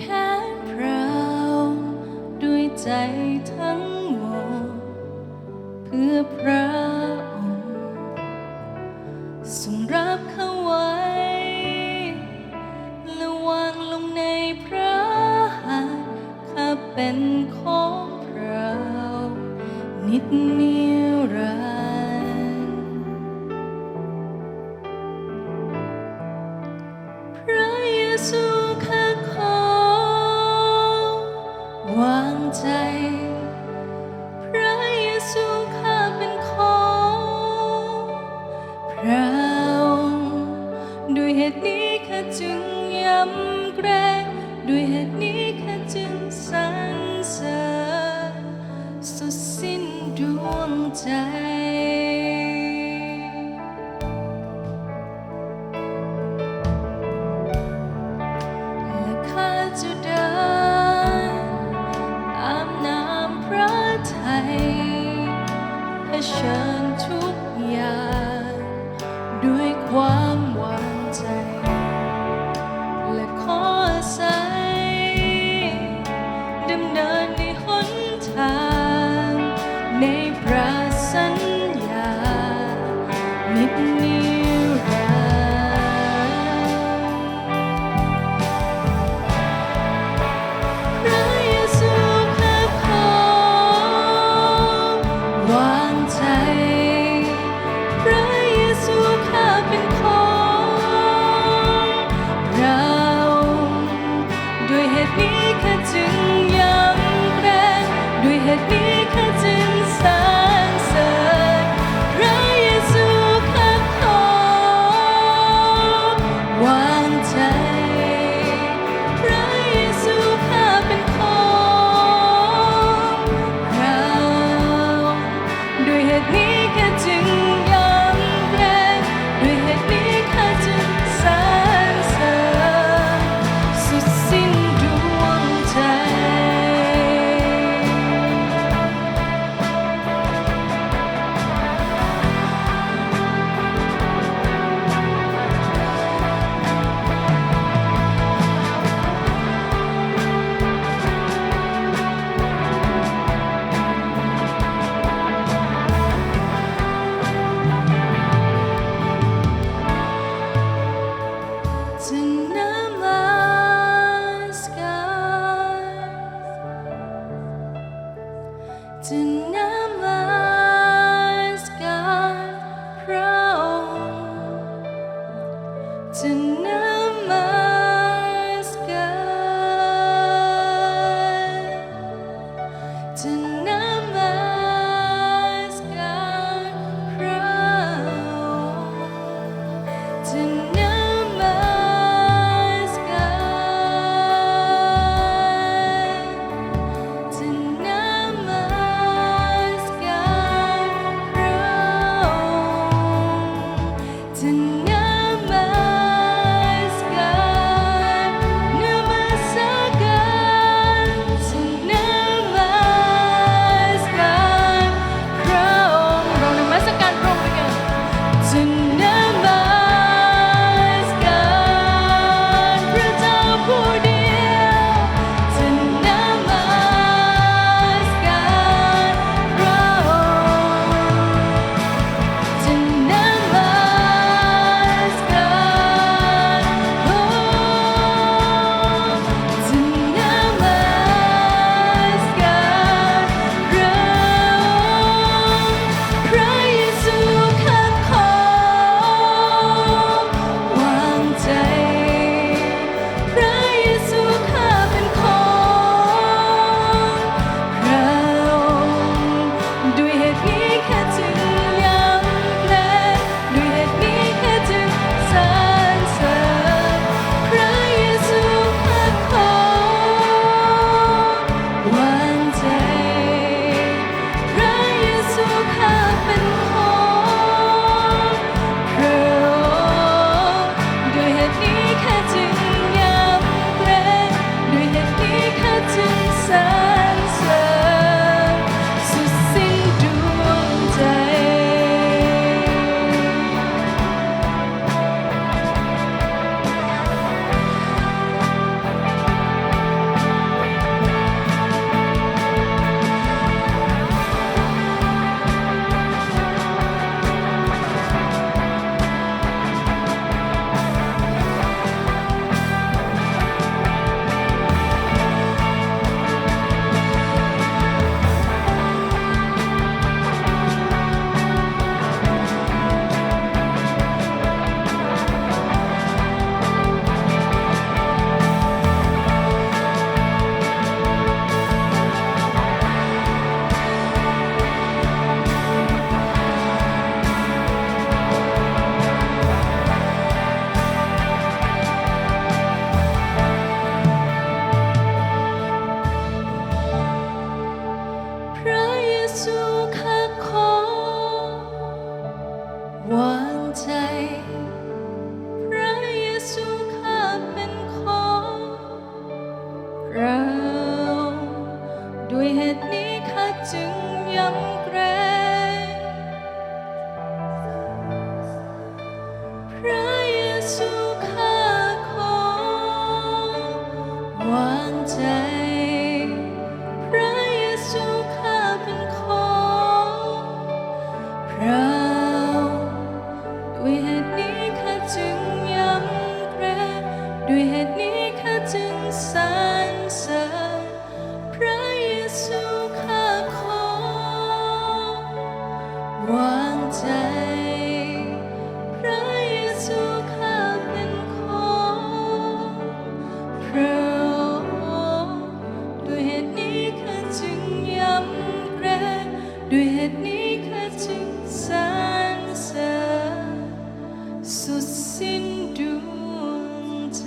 แค้นพราวด้วยใจทั้งหมด เพื่อพระองค์ทรงรับเข้าไว้ และวางลงในพระหัตถ์ข้าเป็นของเรานิดนิรันดร์พระเยซู นี้ข้าจึงยำเกรงด้วยเหตุนี้ข้าจึงสรรเสริญสุดสิ้นดวงใจและข้าจะเดิน สุดสิ้นดวงใจ